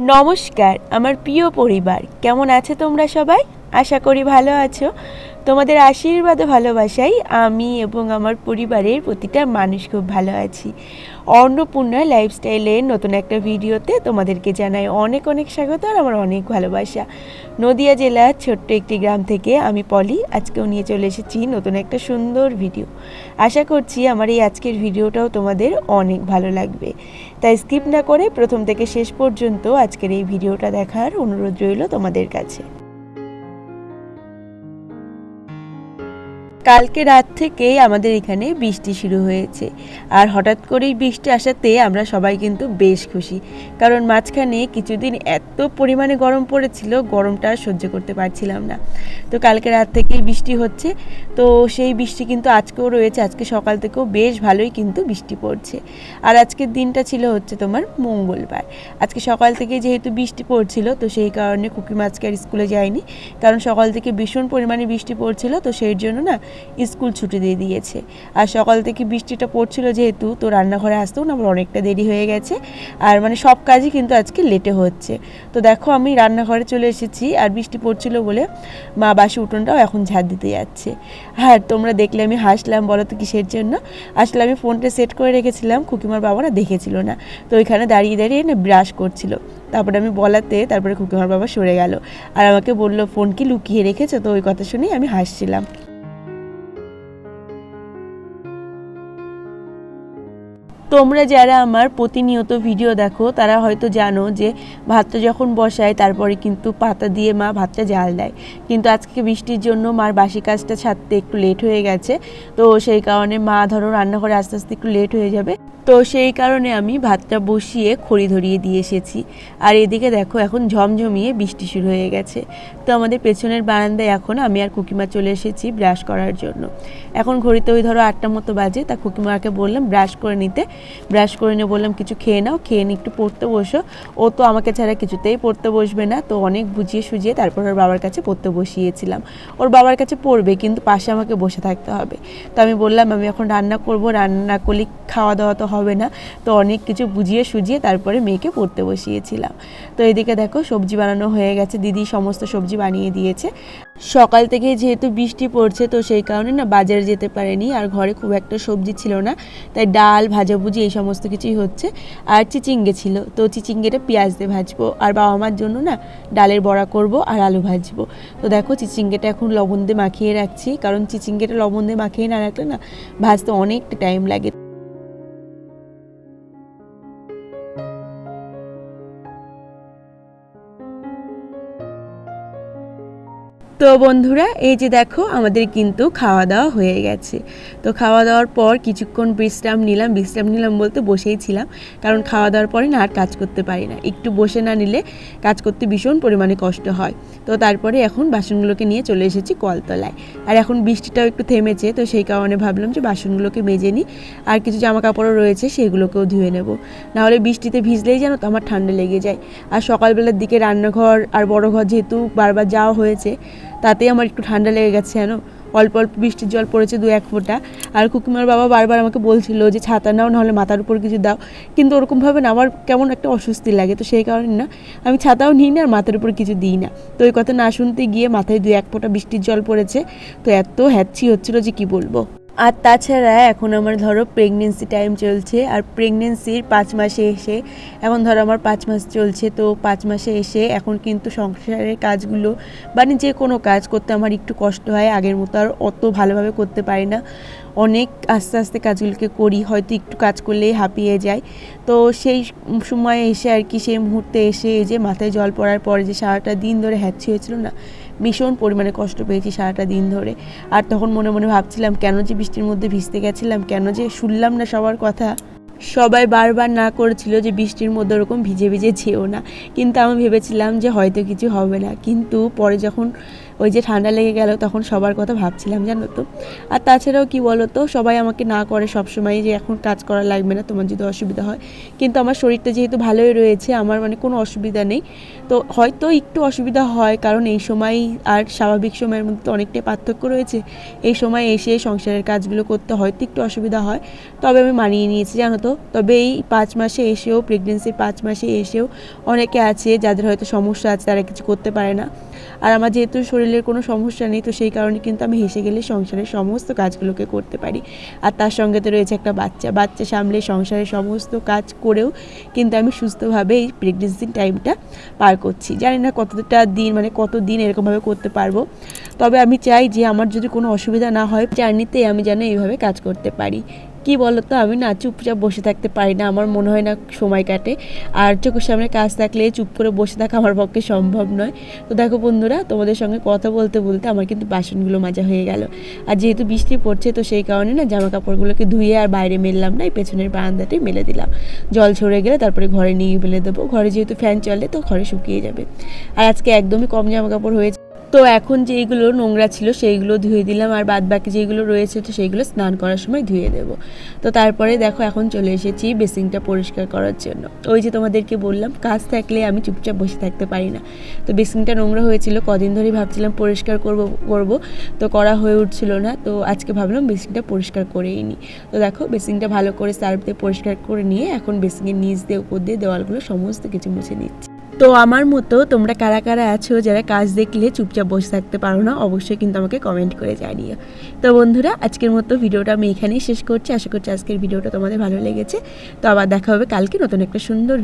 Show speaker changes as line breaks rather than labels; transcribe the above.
নমস্কার আমার প্রিয় পরিবার কেমন আছে তোমরা সবাই? আশা করি ভালো আছো। তোমাদের আশীর্বাদ ভালোবাসাই আমি এবং আমার পরিবারের প্রতিটা মানুষ খুব ভালো আছি। অন্নপূর্ণা লাইফস্টাইলের নতুন একটা ভিডিওতে তোমাদেরকে জানাই অনেক অনেক স্বাগত আর আমার অনেক ভালোবাসা। নদিয়া জেলার ছোট্ট একটি গ্রাম থেকে আমি পলি, আজকেও নিয়ে চলে এসেছি নতুন একটা সুন্দর ভিডিও। আশা করছি আমার এই আজকের ভিডিওটাও তোমাদের অনেক ভালো লাগবে। তাই স্কিপ না করে প্রথম থেকে শেষ পর্যন্ত আজকের এই ভিডিওটা দেখার অনুরোধ রইল তোমাদের কাছে। কালকে রাত থেকেই আমাদের এখানে বৃষ্টি শুরু হয়েছে। আর হঠাৎ করেই বৃষ্টি আসাতে আমরা সবাই কিন্তু বেশ খুশি। কারণ মাঝখানে কিছুদিন এত পরিমাণে গরম পড়েছিল, গরমটা সহ্য করতে পারছিলাম না। তো কালকে রাত থেকেই বৃষ্টি হচ্ছে। তো সেই বৃষ্টি কিন্তু আজকেও রয়েছে। আজকে সকাল থেকেও বেশ ভালোই কিন্তু বৃষ্টি পড়ছে। আর আজকের দিনটা ছিল হচ্ছে তোমার মঙ্গলবার। আজকে সকাল থেকে যেহেতু বৃষ্টি পড়ছিল, তো সেই কারণে কুকি মাছকে আর স্কুলে যায়নি। কারণ সকাল থেকে ভীষণ পরিমাণে বৃষ্টি পড়ছিল, তো সেই জন্য না স্কুল ছুটি দিয়ে দিয়েছে। আর সকাল থেকে বৃষ্টিটা পড়ছিল যেহেতু, তো রান্নাঘরে আসতেও না আমার অনেকটা দেরি হয়ে গেছে। আর মানে সব কাজই কিন্তু আজকে লেটে হচ্ছে। তো দেখো, আমি রান্নাঘরে চলে এসেছি, আর বৃষ্টি পড়ছিল বলে মা বাসি উঠোনটাও এখন ঝাড় দিতে যাচ্ছে। আর তোমরা দেখলে আমি হাসলাম, বলো তো কিসের জন্য? আসলে আমি ফোনটা সেট করে রেখেছিলাম, খুকিমার বাবা না দেখেছিল না। তো ওইখানে দাঁড়িয়ে দাঁড়িয়ে না ব্রাশ করছিল। তারপরে আমি বলাতে, তারপরে খুকিমার বাবা সরে গেল। আর আমাকে বলল, ফোন কি লুকিয়ে রেখেছো? তো ওই কথা শুনেই আমি হাসছিলাম। তোমরা যারা আমার প্রতিনিয়ত ভিডিও দেখো, তারা হয়তো জানো যে ভাতটা যখন বসায়, তারপরে কিন্তু পাতা দিয়ে মা ভাতটা জাল দেয়। কিন্তু আজকে বৃষ্টির জন্য মার বাসি কাজটা ছাড়তে একটু লেট হয়ে গেছে, তো সেই কারণে মা ধরো রান্নাঘরে আস্তে আস্তে একটু লেট হয়ে যাবে। তো সেই কারণে আমি ভাতটা বসিয়ে খড়ি ধরিয়ে দিয়ে এসেছি। আর এদিকে দেখো, এখন ঝমঝমিয়ে বৃষ্টি শুরু হয়ে গেছে। তো আমাদের পেছনের বারান্দায় এখন আমি আর কুকিমা চলে এসেছি ব্রাশ করার জন্য। এখন ঘড়িতে ওই ধরো আটটা মতো বাজে, তা কুকিমাকে বললাম, ব্রাশ করে নিতে। ব্রাশ করে নিয়ে বললাম, কিছু খেয়ে নাও, খেয়ে নিয়ে একটু পড়তে বসো। ও তো আমাকে ছাড়া কিছুতেই পড়তে বসবে না। তো অনেক বুঝিয়ে সুঝিয়ে তারপর ওর বাবার কাছে পড়তে বসিয়েছিলাম। ওর বাবার কাছে পড়বে, কিন্তু পাশে আমাকে বসে থাকতে হবে। তো আমি বললাম, আমি এখন রান্না করব, রান্না করলে খাওয়া দাওয়া তো হবে না। তো অনেক কিছু বুঝিয়ে সুঝিয়ে তারপরে মেয়েকে পড়তে বসিয়েছিলাম। তো এদিকে দেখো সবজি বানানো হয়ে গেছে। দিদি সমস্ত সবজি বানিয়ে দিয়েছে। সকাল থেকে যেহেতু বৃষ্টি পড়ছে, তো সেই কারণে না বাজারে যেতে পারেনি। আর ঘরে খুব একটা সবজি ছিল না। তাই ডাল, ভাজাভুজি এই সমস্ত কিছুই হচ্ছে। আর চিচিঙ্গে ছিল। তো চিচিঙ্গেটা পেঁয়াজ দিয়ে ভাজবো। আর বাবা মার জন্য না ডালের বড়া করব আর আলু ভাজবো। তো দেখো চিচিঙ্গেটা এখন লবণ দিয়ে মাখিয়ে রাখছি। কারণ চিচিঙ্গেটা লবণ দিয়ে মাখিয়ে না রাখলে না ভাজতে অনেকটা টাইম লাগে। তো বন্ধুরা, এই যে দেখো, আমাদের কিন্তু খাওয়া দাওয়া হয়ে গেছে। তো খাওয়া দাওয়ার পর কিছুক্ষণ বিশ্রাম নিলাম। বিশ্রাম নিলাম বলতে বসেই ছিলাম, কারণ খাওয়া দাওয়ার পরে না আর কাজ করতে পারি না। একটু বসে না নিলে কাজ করতে ভীষণ পরিমাণে কষ্ট হয়। তো তারপরে এখন বাসনগুলোকে নিয়ে চলে এসেছি কলতলায়। আর এখন বৃষ্টিটাও একটু থেমেছে, তো সেই কারণে ভাবলাম যে বাসনগুলোকে মেজে নিই। আর কিছু জামা কাপড়ও রয়েছে, সেগুলোকেও ধুয়ে নেব। নাহলে বৃষ্টিতে ভিজলেই যেন তো আমার ঠান্ডা লেগে যায়। আর সকালবেলার দিকে রান্নাঘর আর বড় ঘর যেহেতু বারবার যাওয়া হয়েছে তাতেই আমার একটু ঠান্ডা লেগে গেছে জানো অল্প অল্প বৃষ্টির জল পড়েছে দু এক ফোঁটা। আর কুকিমার বাবা বারবার আমাকে বলছিল যে, ছাতা নাও, নাহলে মাথার উপর কিছু দাও। কিন্তু ওরকমভাবে না, আমার কেমন একটা অস্বস্তি লাগে। তো সেই কারণে না, আমি ছাতাও নিই না আর মাথার উপর কিছু দিই না। তো ওই কথা না শুনতে গিয়ে মাথায় দু এক ফোঁটা বৃষ্টির জল পড়েছে। তো এত হ্যাচ্ছি হচ্ছিল যে কি বলব? আর তাছাড়া এখন আমার ধরো প্রেগনেন্সি টাইম চলছে, আর প্রেগনেন্সির পাঁচ মাসে এসে, এখন ধরো আমার পাঁচ মাস চলছে, তো পাঁচ মাসে এসে এখন কিন্তু সংসারের কাজগুলো মানে যে কোনো কাজ করতে আমার একটু কষ্ট হয়, আগের মতো আর অত ভালোভাবে করতে পারি না। অনেক আস্তে আস্তে কাজগুলোকে করি, হয়তো একটু কাজ করলেই হাঁপিয়ে যায় তো সেই সময় এসে আর কি, সেই মুহূর্তে এসে এই যে মাথায় জল পড়ার পরে যে সারাটা দিন ধরে হ্যাচ্ছি হয়েছিল না ভীষণ পরিমাণে কষ্ট পেয়েছি সারাটা দিন ধরে। আর তখন মনে মনে ভাবছিলাম, কেন যে বৃষ্টির মধ্যে ভিজতে গেছিলাম, কেন যে শুনলাম না সবার কথা। সবাই বারবার না করেছিল যে বৃষ্টির মধ্যে ওরকম ভিজে ভিজে যেও না। কিন্তু আমি ভেবেছিলাম যে হয়তো কিছু হবে না। কিন্তু পরে যখন ওই যে ঠান্ডা লেগে গেল, তখন সবার কথা ভাবছিলাম, জানো তো। আর তাছাড়াও কি বলো তো সবাই আমাকে না করে সবসময় যে এখন কাজ করা লাগবে না, তোমার যদি অসুবিধা হয়। কিন্তু আমার শরীরটা যেহেতু ভালোই রয়েছে, আমার মানে কোনো অসুবিধা নেই। তো হয়তো একটু অসুবিধা হয়, কারণ এই সময় আর স্বাভাবিক সময়ের মধ্যে অনেকটাই পার্থক্য রয়েছে। এই সময় এসে সংসারের কাজগুলো করতে হয়তো একটু অসুবিধা হয়, তবে আমি মানিয়ে নিয়েছি, জানো তো। তবে এই পাঁচ মাসে এসেও প্রেগনেন্সির পাঁচ মাসে এসেও অনেকে আছে, যাদের হয়তো সমস্যা আছে, তারা কিছু করতে পারে না। আর আমার যেহেতু শরীরের কোনো সমস্যা নেই, তো সেই কারণে কিন্তু আমি হেসে গেলে সংসারের সমস্ত কাজগুলোকে করতে পারি। আর তার সঙ্গে তো রয়েছে একটা বাচ্চা বাচ্চা সামলে সংসারের সমস্ত কাজ করেও কিন্তু আমি সুস্থভাবে এই প্রেগনেন্সির টাইমটা পার করছি। জানি না কতটা দিন মানে কত দিন এরকমভাবে করতে পারব। তবে আমি চাই যে আমার যদি কোনো অসুবিধা না হয় জার্নিতে আমি যেন এইভাবে কাজ করতে পারি। কি বলতো? আমি না চুপচাপ বসে থাকতে পারি না। আমার মনে হয় না সময় কাটে। আর চোখের সামনে কাজ থাকলে চুপ করে বসে থাকা আমার পক্ষে সম্ভব নয়। তো দেখো বন্ধুরা, তোমাদের সঙ্গে কথা বলতে বলতে আমার কিন্তু বাসনগুলো মাজা হয়ে গেল। আর যেহেতু বৃষ্টি পড়ছে, তো সেই কারণে না জামা কাপড়গুলোকে ধুয়ে আর বাইরে মেললাম না। এই পেছনের বারান্দাটাই মেলে দিলাম। জল ছড়ে গেলে তারপরে ঘরে নিয়ে মেলে দেবো। ঘরে যেহেতু ফ্যান চলে, তো ঘরে শুকিয়ে যাবে। আর আজকে একদমই কম জামা কাপড় হয়েছে। তো এখন যেইগুলো নোংরা ছিল সেইগুলো ধুয়ে দিলাম আর বাদ বাকি যেগুলো রয়েছে তো সেইগুলো স্নান করার সময় ধুয়ে দেব। তো তারপরে দেখো এখন চলে এসেছি বেসিংটা পরিষ্কার করার জন্য। ওই যে তোমাদেরকে বললাম, কাজ থাকলে আমি চুপচাপ বসে থাকতে পারি না। তো বেসিংটা নোংরা হয়েছিল, কদিন ধরেই ভাবছিলাম পরিষ্কার করব করব, তো করা হয়ে উঠছিল না। তো আজকে ভাবলাম বেসিংটা পরিষ্কার করেই নিই। তো দেখো বেসিংটা ভালো করে সার্ফ দিয়ে পরিষ্কার করে নিয়ে এখন বেসিংয়ের নিচ দিয়ে, উপর দিয়ে দেওয়ালগুলো সমস্ত কিছু মুছে নিচ্ছি। তো আমার মতো তোমরা কারা কারা আছো যারা কাজ দেখলে চুপচাপ বসে থাকতে পারো না, অবশ্যই কিন্তু আমাকে কমেন্ট করে জানিও। তো বন্ধুরা, আজকের মতো ভিডিওটা আমি এখানেই শেষ করছি। আশা করছি আজকের ভিডিওটা তোমাদের ভালো লেগেছে। তো আবার দেখা হবে কালকে নতুন একটা সুন্দর